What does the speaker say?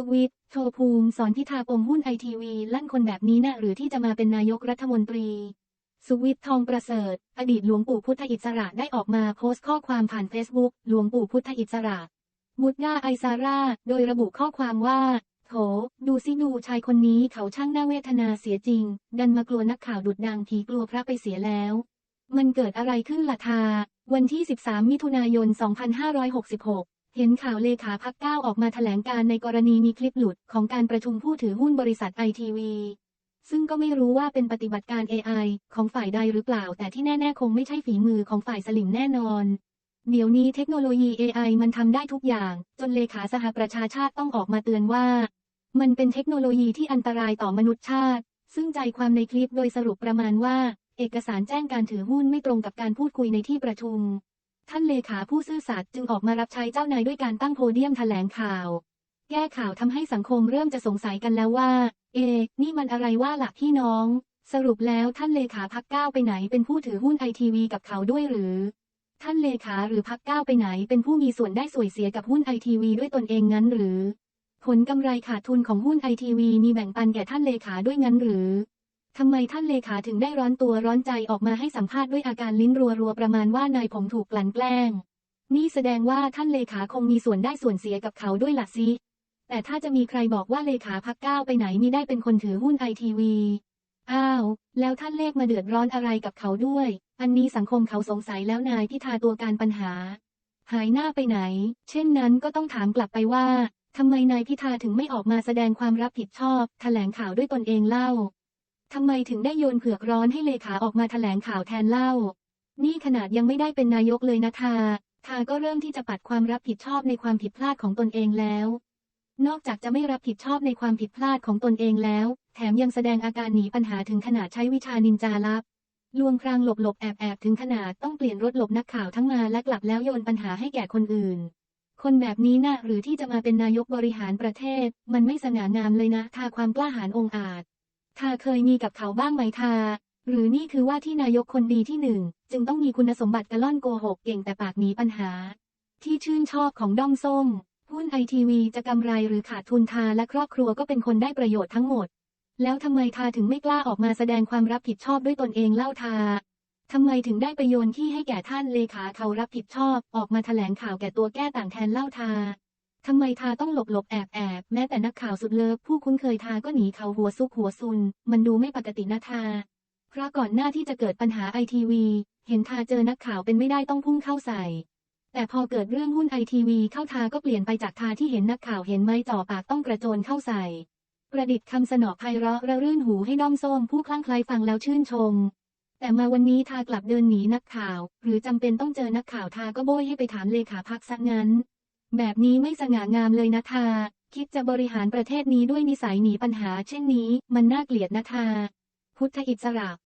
สุวิทย์ โทภูมิ สอนพิธาปมหุ้นไอทีวี ลั่นคนแบบนี้นะหรือที่จะมาเป็นนายกรัฐมนตรี สุวิทย์ทองประเสริฐ อดีตหลวงปู่พุทธอิสระได้ออกมาโพสต์ข้อความผ่านเฟซบุ๊กหลวงปู่พุทธอิสระมุดย่าไอซาร่า โดยระบุข้อความว่าโถ ดูสิดูชายคนนี้เขาช่างน่าเวทนาเสียจริง ดันมากลัวนักข่าวดุดดังผีกลัวพระไปเสียแล้ว มันเกิดอะไรขึ้นล่ะทา วันที่ 13 มิถุนายน 2566 เห็นข่าวเลขาพักเก้าออกมาแถลงการในกรณีมีคลิปหลุดของการประชุมผู้ถือหุ้นบริษัทไอทีวีซึ่งก็ไม่รู้ว่าเป็นปฏิบัติการ AI ของฝ่ายใดหรือเปล่า แต่ที่แน่ ๆ คงไม่ใช่ฝีมือของฝ่ายสลิมแน่นอน เดี๋ยวนี้เทคโนโลยี AI มันทำได้ทุกอย่าง จนเลขาสหประชาชาติต้องออกมาเตือนว่า มันเป็นเทคโนโลยีที่อันตรายต่อมนุษยชาติ ซึ่งใจความในคลิปโดยสรุปประมาณว่า เอกสารแจ้งการถือหุ้นไม่ตรงกับการพูดคุยในที่ประชุม ท่านเลขาผู้ซื่อสัตย์จึงออกมารับใช้เจ้านายด้วยการตั้งโพเดียมแถลงข่าว แก้ข่าวทำให้สังคมเริ่มจะสงสัยกันแล้วว่า เอ นี่มันอะไรว่าหลักพี่น้อง สรุปแล้วท่านเลขาพักก้าวไปไหนเป็นผู้ถือหุ้นไอทีวีกับเขาด้วยหรือ ท่านเลขาหรือพักก้าวไปไหนเป็นผู้มีส่วนได้ส่วยเสียกับหุ้นไอทีวีด้วยตนเองงั้นหรือ ผลกำไรขาดทุนของหุ้นไอทีวีมีแบ่งปันแก่ท่านเลขาด้วยงั้นหรือ ทำไมท่านเลขาถึงได้ร้อนตัวร้อนใจออกมาให้สัมภาษณ์ด้วยอาการลิ้นรัวๆประมาณว่านายผมถูกกลั่นแกล้ง นี่แสดงว่าท่านเลขาคงมีส่วนได้ส่วนเสียกับเขาด้วยละสิแต่ถ้าจะมีใครบอกว่าเลขาพักก้าวไปไหนมีได้เป็นคนถือหุ้นไอทีวี อ้าว แล้วท่านเลขมาเดือดร้อนอะไรกับเขาด้วย อันนี้สังคมเขาสงสัยแล้วนายพิธาตัวการปัญหา หายหน้าไปไหน เช่นนั้นก็ต้องถามกลับไปว่าทำไมนายพิธาถึงไม่ออกมาแสดงความรับผิดชอบ แถลงข่าวด้วยตนเองเล่า ทำไมถึงได้โยนเผือกร้อนให้เลขาออกมาแถลงข่าวแทนเล่า นี่ขนาดยังไม่ได้เป็นนายกเลยนะทา ทาก็เริ่มที่จะปัดความรับผิดชอบในความผิดพลาดของตนเองแล้ว นอกจากจะไม่รับผิดชอบในความผิดพลาดของตนเองแล้ว แถมยังแสดงอาการหนีปัญหาถึงขนาดใช้วิชานินจาลับ ลวงพรางหลบหลบแอบแอบถึงขนาดต้องเปลี่ยนรถหลบนักข่าวทั้งมาและกลับแล้วโยนปัญหาให้แก่คนอื่นคนแบบนี้นะหรือที่จะมาเป็นนายกบริหารประเทศ มันไม่สง่างามเลยนะทาความกล้าหาญองอาจ ทาเคยมีกับเขาบ้างไหมทา หรือนี่คือว่าที่นายกคนดีที่หนึ่ง จึงต้องมีคุณสมบัติกระล่อนโกหกเก่งแต่ปากหนีปัญหา ที่ชื่นชอบของด้อมส้ม หุ้นไอทีวีจะกำไรหรือขาดทุนทาและครอบครัวก็เป็นคนได้ประโยชน์ทั้งหมด แล้วทำไมทาถึงไม่กล้าออกมาแสดงความรับผิดชอบด้วยตนเองเล่าทาทำไมถึงได้ไปโยนที่ให้แก่ท่านเลขาเขารับผิดชอบ ออกมาแถลงข่าวแก่ตัวแก้ต่างแทนเล่าทา ทำไมทาต้องหลบหลบแอบแอบแม้แต่นักข่าวสุดเลิฟผู้คุ้นเคยทาก็หนีเขาหัวซุกหัวซุน มันดูไม่ปกตินะทา เพราะก่อนหน้าที่จะเกิดปัญหาไอทีวีเห็นทาเจอนักข่าวเป็นไม่ได้ต้องพุ่งเข้าใส่ แต่พอเกิดเรื่องหุ้นไอทีวีเข้าทาก็เปลี่ยนไปจากทาที่เห็นนักข่าวเห็นไม้จ่อปากต้องกระโจนเข้าใส่ ประดิษฐ์คำสนอไพเราะระรื่นหูให้ด้อมส้มผู้คลั่งไคล้ฟังแล้วชื่นชม แต่มาวันนี้ทากลับเดินหนีนักข่าว หรือจำเป็นต้องเจอนักข่าวทาก็โบยให้ไปถามเลขาพักซะงั้น แบบนี้ไม่สง่างามเลยนะทา คิดจะบริหารประเทศนี้ด้วยนิสัยหนีปัญหาเช่นนี้ มันน่าเกลียดนะทา พุทธอิสระ